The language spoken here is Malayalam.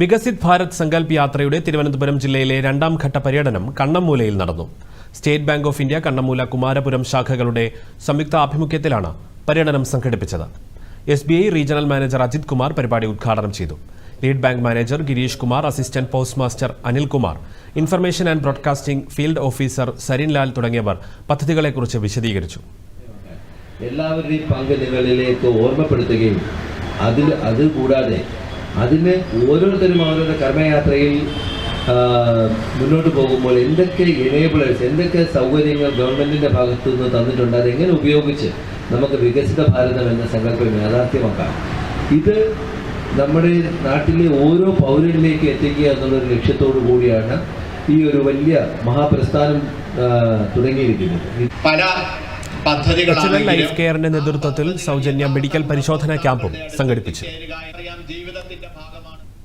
വികസിത് ഭാരത് സങ്കല്പ് യാത്രയുടെ തിരുവനന്തപുരം ജില്ലയിലെ രണ്ടാം ഘട്ട പര്യടനം കണ്ണമ്മൂലയിൽ നടന്നു. State Bank of India Kannammoola Kumarapuram ശാഖകളുടെ സംയുക്ത ആഭിമുഖ്യത്തിലാണ് പര്യടനം സംഘടിപ്പിച്ചത്. S B I regional manager Ajith Kumar പരിപാടി ഉദ്ഘാടനം ചെയ്തു. Lead bank manager Girish Kumar assistant post master Anilkumar information and broadcasting field officer Sarinlal തുടങ്ങിയവർ പദ്ധതികളെക്കുറിച്ച് വിശദീകരിച്ചു. എല്ലാവരുടെയും പങ്ക് നിങ്ങളിലേക്ക് ഓർമ്മപ്പെടുത്തുകയും അതിൽ അത് കൂടാതെ അതിന് ഓരോരുത്തരും അവരുടെ കർമ്മയാത്രയിൽ മുന്നോട്ട് പോകുമ്പോൾ എന്തൊക്കെ എനേബിളേഴ്സ് എന്തൊക്കെ സൗകര്യങ്ങൾ ഗവൺമെന്റിന്റെ ഭാഗത്തു നിന്ന് തന്നിട്ടുണ്ട് അതെങ്ങനെ ഉപയോഗിച്ച് നമുക്ക് വികസിത ഭാരതം എന്ന സങ്കല്പം യാഥാർത്ഥ്യമാക്കാം. ഇത് നമ്മുടെ നാട്ടിലെ ഓരോ പൗരനിലേക്ക് എത്തിക്കുക എന്നുള്ളൊരു ലക്ഷ്യത്തോടു കൂടിയാണ് ഈ ഒരു വലിയ മഹാപ്രസ്ഥാനം തുടങ്ങിയിരിക്കുന്നത്. പല പദ്ധതികളാണ് ലൈഫ് കെയറിന്റെ നേതൃത്വത്തിൽ സൗജന്യ മെഡിക്കൽ പരിശോധനാ ക്യാമ്പും സംഘടിപ്പിച്ചു. ജീവിതത്തിന്റെ ഭാഗമാണ്.